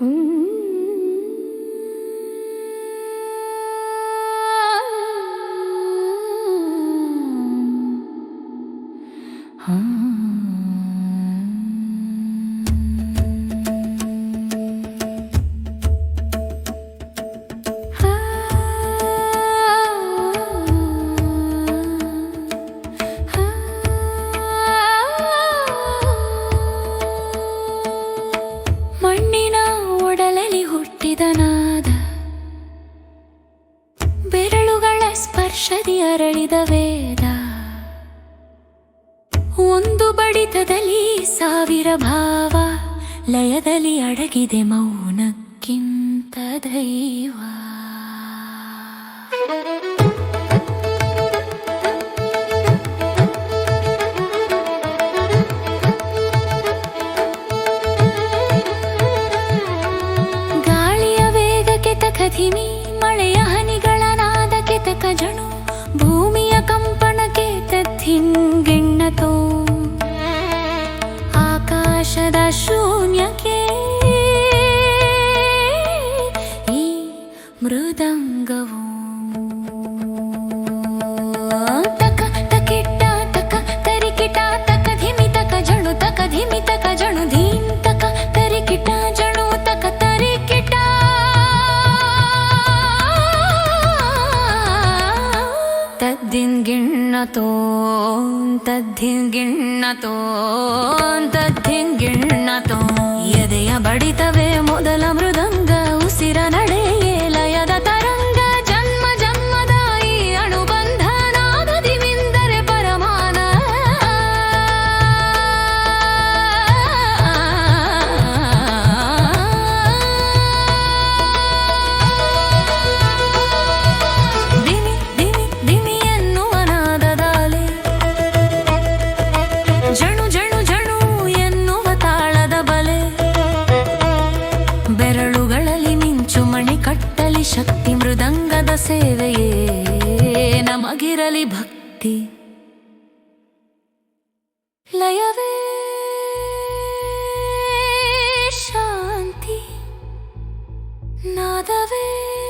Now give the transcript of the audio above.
Ah. ಕರಳಿದ ವೇದ. ಒಂದು ಬಡಿತದಲ್ಲಿ ಸಾವಿರ ಭಾವ ಲಯದಲ್ಲಿ ಅಡಗಿದೆ ಮೌನಕ್ಕಿಂತ ದೈವ. सदा शून्यके। मृदङ्गवो। ಗಿಣ್ಣತೋಂತದ್ಧಿಂಗಿಣ್ಣತೋಂತದ್ಧಿಂಗಿಣ್ಣತೋ ಎದೆಯ ಬಡಿತವೇ ಸೇವೆಯೇ ನಮಗಿರಲಿ ಭಕ್ತಿ. ಲಯವೇ ಶಾಂತಿ. ನಾದವೇ